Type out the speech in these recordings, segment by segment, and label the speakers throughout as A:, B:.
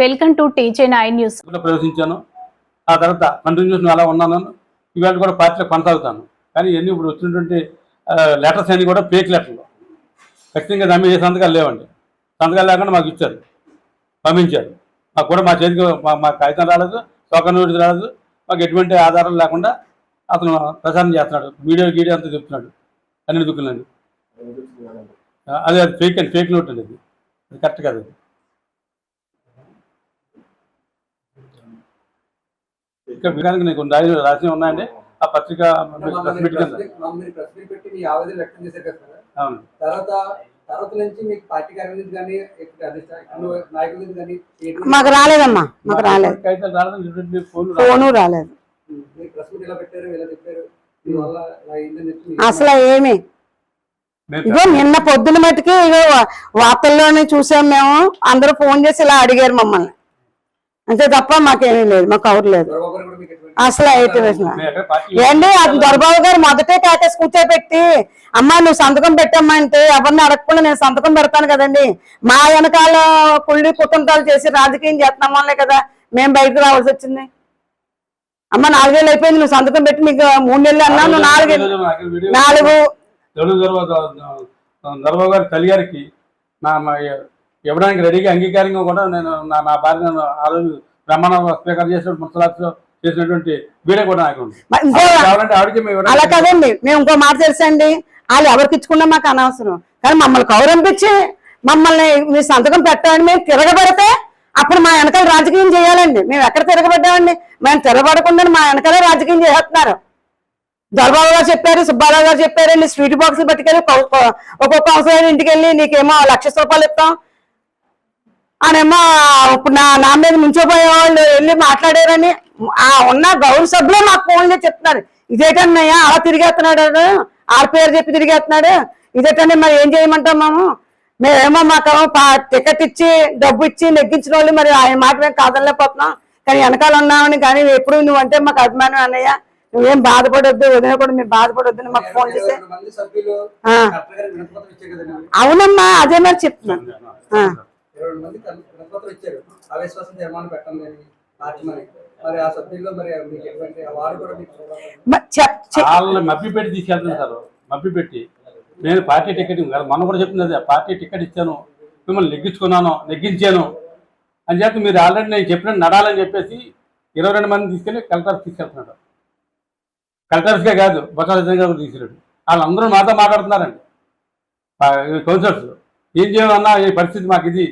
A: Welcome to టీచే nine news.
B: ప్రవేశించాను. ఆ తర్వాత కంటిన్యూస్ అలా ఉన్నాను. ఇవాళ కూడా పార్టీలో కొనసాగుతాను. కానీ ఎన్ని ఇప్పుడు వచ్చినటువంటి లెటర్స్ అన్ని కూడా ఫేక్ లెటర్లు. ఖచ్చితంగా నమ్మి సంతకాలు లేవండి. సంతకాలు లేకుండా మాకు ఇచ్చారు. పంపించారు. మాకు కూడా మా చేతికి మా మా కాగితం రాలేదు సోకర్ నోటీస్ రాలేదు మాకు ఎటువంటి ఆధారం లేకుండా అతను ప్రచారం చేస్తున్నాడు. వీడియో గీడియో అంతా చెప్తున్నాడు. అన్ని దుక్కులండి. అదే అది ఫేక్ అండి. ఫేక్ నోట్ అండి అది. అది కరెక్ట్ కాదు అది. ఇక్కడ విధానికి నీకు రాసి ఉన్నాయండి. ఆ పత్రిక అవును.
C: తర్వాత తర్వాత నుంచి మీకు పార్టీ కార్యాలయం కానీ నాయకుల నుంచి కానీ
D: మాకు రాలేదమ్మా మాకు రాలేదు.
B: చెప్పి ఫోన్
D: ఫోను రాలేదు.
C: మీరు ప్రెస్ మీట్ ఇలా పెట్టారు ఇలా చెప్పారు?
D: అసలు ఏమి? ఇగో నిన్న పొద్దున మట్టుకి ఇగో వార్తల్లోనే చూసాం మేము. అందరూ ఫోన్ చేసి ఇలా అడిగారు మమ్మల్ని. అంతే తప్ప మాకేమీ లేదు మాకు కవర్ లేదు. అసలు అసలు.
B: పార్టీ
D: ఏంటి అది దొరబాబు గారు మొదటే కాకేసి కూర్చోబెట్టి అమ్మా నువ్వు సంతకం పెట్టమ్మా అంటే ఎవరిని అడగకుండా నేను సంతకం పెడతాను కదండి. మా వెనకాల కుళ్ళి కుటుంబాలు చేసి రాజకీయం చేస్తున్నాం కదా మేము బయటకు రావాల్సి వచ్చింది. అమ్మ నాలుగేళ్ళు అయిపోయింది నువ్వు సంతకం పెట్టి నీకు మూడు నెలలు అన్నా నువ్వు నాలుగేళ్ళు నాలుగు
B: తెలుగు దర్బాబు గారి తల్లి గారికి నా మా ఇవ్వడానికి రెడీగా అంగీకారంగా కూడా నేను నా నా భార్య ఆ రోజు బ్రహ్మాండ స్పీకర్ చేసినప్పుడు ముసలాత్లో చేసినటువంటి వీడియో కూడా నాకు ఉంది.
D: మరి ఇంకో
B: కావాలంటే ఆవిడకి మేము
D: అలా
B: ఇవ్వడానికి
D: కదండి. మేము ఇంకో మాట తెలుసండి. వాళ్ళు ఎవరికి ఇచ్చుకున్నా మాకు అనవసరం. కానీ మమ్మల్ని కౌరంపించి మమ్మల్ని మీ సంతకం పెట్టాలని మేము తిరగబడితే అప్పుడు మా వెనకాల రాజకీయం చేయాలండి. మేము ఎక్కడ తిరగబడ్డామండి? మేము తిరగబడకుండా మా వెనకాల రాజకీయం చేస్తున్నారు. దొరబాబు గారు చెప్పారు సుబ్బారావు గారు చెప్పారండి స్వీట్ బాక్స్ పట్టుకెళ్ళి ఒక్కొక్క- ఒక్కొక్క కౌన్సిలర్ ఇంటికి వెళ్ళి నీకేమో లక్ష రూపాయలు ఇస్తాం. అనేమో ఇప్పుడు నా నా మీద నుంచోపోయే వాళ్ళు వెళ్ళి మాట్లాడారని ఆ ఉన్న గౌరవ సభ్యులే మాకు ఫోన్ చేసి చెప్తున్నారు. ఇదేటన్నయ్యా అలా తిరిగేస్తున్నాడు. ఆడ. పేరు చెప్పి తిరిగేస్తున్నాడు. ఇదేటండి మరి ఏం చేయమంటాం మేము? మేమేమో మాకు టికెట్ ఇచ్చి డబ్బు ఇచ్చి నెగ్గించిన వాళ్ళు మరి ఆయన మాట మేము కాదనలేకపోతున్నాం కానీ వెనకాల ఉన్నామని కానీ ఎప్పుడు నువ్వు అంటే మాకు అభిమానం అన్నయ్య. నువ్వేం బాధపడొద్దు వదిన కూడా మీరు బాధపడొద్దు మాకు ఫోన్ చేస్తే. అవునమ్మా అదే మరి చెప్తున్నాను.
C: ఇరవై మంది వినతిపత్రం ఇచ్చారు. అవిశ్వాసం తీర్మానం పెట్టండి అని. మార్చమని మరి ఆ సభ్యుల్లో మరి మీకు ఎటువంటి వారు కూడా మీకు
B: వాళ్ళని మభ్య పెట్టి తీసుకెళ్తున్నారు సార్. మభ్య పెట్టి. నేను పార్టీ టికెట్ కాదు మనం కూడా చెప్తుంది అదే పార్టీ టికెట్ ఇచ్చాను. మిమ్మల్ని నెగ్గించుకున్నాను నెగ్గించాను. అని చెప్పి మీరు ఆల్రెడీ నేను చెప్పినట్టు నడాలని చెప్పేసి ఇరవై రెండు మంది తీసుకెళ్ళి కలెక్టర్స్ తీసుకెళ్తున్నాడు. కలెక్టర్స్కే కాదు బొత్స సత్యనారాయణ గారు కూడా తీసుకెళ్ళాడు. వాళ్ళందరూ మాతో మాట్లాడుతున్నారండి. కౌన్సిలర్స్. ఏం చేయాలన్నా ఈ పరిస్థితి మాకు ఇది.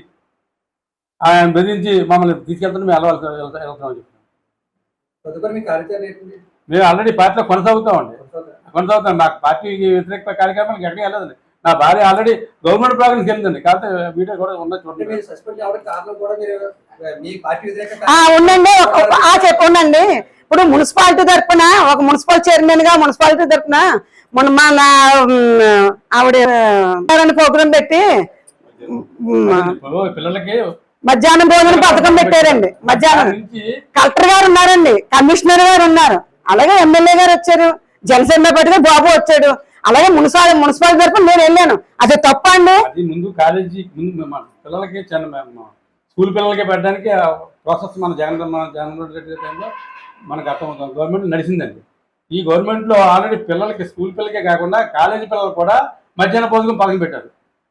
B: ఆయన బెదిరించి మమ్మల్ని తీసుకెళ్తున్నా మేము వెళ్ళవలసి వెళ్తా- వెళ్తామని చెప్పి
C: తదుపరి మీ కార్యాచరణ ఏంటి
B: మేము ఆల్రెడీ పార్టీలో కొనసాగుతామండి. కొనసాగుతాను నాకు పార్టీకి వ్యతిరేక కార్యక్రమాలకు ఎక్కడికి వెళ్ళదండి నా భార్య ఆల్రెడీ గవర్నమెంట్ ప్రోగ్రామ్కి వెళ్ళిందండి. కాకపోతే వీడియో కూడా
D: ఆ ఉండండి. చెప్పండి ఇప్పుడు మున్సిపాలిటీ తరపున ఒక మున్సిపల్ చైర్మన్గా మున్సిపాలిటీ తరపున మొన్న మన ఆవిడ ప్రోగ్రాం పెట్టి
B: పిల్లలకి
D: మధ్యాహ్నం భోజనం పథకం పెట్టారండి. మధ్యాహ్నం. కలెక్టర్ గారు ఉన్నారండి. కమిషనర్ గారు ఉన్నారు. అలాగే ఎమ్మెల్యే గారు వచ్చారు. జనసేన పార్టీ బాబు వచ్చాడు. అలాగే మున్సిపాల్ మున్సిపాలిటీ తరపున నేను వెళ్ళాను. అది తప్ప అండి?
B: ముందు కాలేజీ ముందు మన పిల్లలకి చిన్న మన స్కూల్ పిల్లలకి పెట్టడానికి ప్రాసెస్ మన జగన్ మన జగన్మోహన్ రెడ్డి టైంలో మనకు అర్థం గవర్నమెంట్ నడిచిందండి. ఈ గవర్నమెంట్లో ఆల్రెడీ పిల్లలకి స్కూల్ పిల్లలకే కాకుండా కాలేజీ పిల్లలు కూడా మధ్యాహ్న భోజనం పథకం పెట్టారు.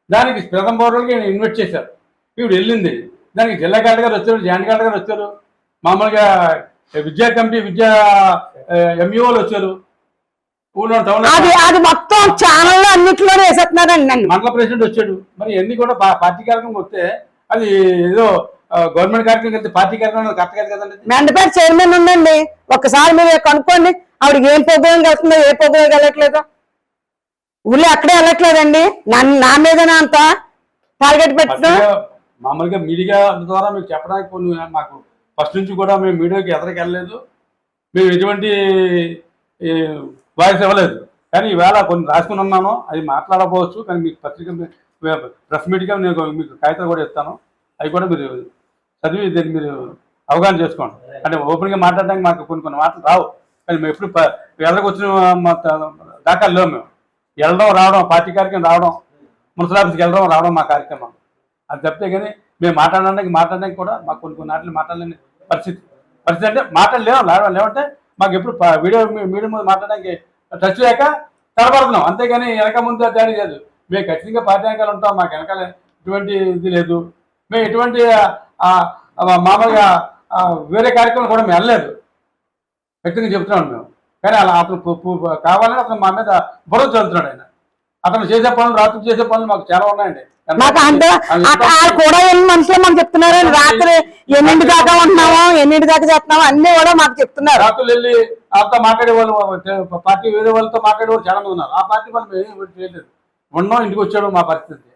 B: దానికి ప్రథమ పౌరులకి ఇన్వైట్ చేశారు. ఇప్పుడు వెళ్ళింది. దానికి జిల్లా కలెక్టర్ గారు వచ్చారు జాయింట్ కలెక్టర్ గారు వచ్చారు. మామూలుగా విద్యా కమిటీ విద్యా ఎంఈఓలు వచ్చారు.
D: అది అది మొత్తం ఛానల్లో వేసేస్తున్నారండి నన్ను.
B: మండల ప్రెసిడెంట్ వచ్చాడు. మరి ఎన్ని కూడా పార్టీ కార్యక్రమం వస్తే అది ఏదో గవర్నమెంట్ కార్యక్రమం వెళ్తే పార్టీ కార్యక్రమం కరెక్ట్ కాదు కదండి
D: మెండపేట చైర్మన్ ఉందండి ఒక్కసారి మీరు కనుక్కోండి ఆవిడకి ఏం ప్రోగ్రాం వెళ్తుందో ఏ ప్రోగ్రాం వెళ్ళట్లేదో ఊళ్ళో అక్కడే వెళ్ళట్లేదండి. నన్ను నా మీద అంత టార్గెట్ పెట్టడం
B: ఫస్ట్గా మామూలుగా మీడియా ద్వారా మీకు చెప్పడానికి కొన్ని మాకు ఫస్ట్ నుంచి కూడా మేము మీడియాకి ఎదరికి వెళ్ళలేదు. మేము ఎటువంటి వాయిస్ ఇవ్వలేదు. కానీ ఈవేళ కొన్ని రాసుకుని ఉన్నాను అది మాట్లాడకపోవచ్చు కానీ మీకు పత్రిక ప్రెస్ మీట్గా నేను మీకు కాగితాలు కూడా ఇస్తాను. అవి కూడా మీరు చదివి దీన్ని మీరు అవగాహన చేసుకోండి. అంటే ఓపెన్గా మాట్లాడడానికి మాకు కొన్ని కొన్ని మాటలు రావు. కానీ మేము ఎప్పుడు ఎదరికి వచ్చిన మా లేవు మేము. వెళ్ళడం రావడం పార్టీ కార్యక్రమం రావడం మున్సిపల్ ఆఫీస్కి వెళ్ళడం రావడం మా కార్యక్రమం. అది తప్పితే కానీ మేము మాట్లాడడానికి మాట్లాడడానికి కూడా మాకు కొన్ని కొన్ని నాట్లు మాట్లాడలేని పరిస్థితి పరిస్థితి అంటే మాట్లాడలేము లేవ లేవంటే మాకు ఎప్పుడు వీడియో మీడియం మీడియా ముందు మాట్లాడడానికి టచ్ లేక తడబడుతున్నాం అంతేగాని వెనక ముందు తేడా లేదు. మేము ఖచ్చితంగా పార్టీ వెనకాల ఉంటాం మాకు వెనకాల ఎటువంటి ఇది లేదు. మేము ఎటువంటి మామూలుగా వేరే కార్యక్రమం కూడా మేము వెళ్ళలేదు. వ్యక్తిగా చెప్తున్నాం మేము. కానీ అలా అతను కావాలని అతను మా మీద బురద చదువుతున్నాడు ఆయన. అతను చేసే పనులు రాత్రి చేసే పనులు మాకు చాలా ఉన్నాయండి.
D: మాకు అంటే కూడా ఎన్ని మనుషులు మాకు చెప్తున్నారు? రాత్రి ఎన్నింటి దాకా ఉంటున్నామో ఎన్నింటి దాకా చేస్తున్నామో? అన్ని కూడా మాకు చెప్తున్నారు.
B: రాత్రులు వెళ్ళి వాళ్ళతో మాట్లాడే వాళ్ళు పార్టీ వేరే వాళ్ళతో మాట్లాడే వాళ్ళు చాలా మంది ఉన్నారు. ఆ పార్టీ వాళ్ళు చేయలేదు. ఉన్నాం ఇంటికి వచ్చాడు మా పరిస్థితి.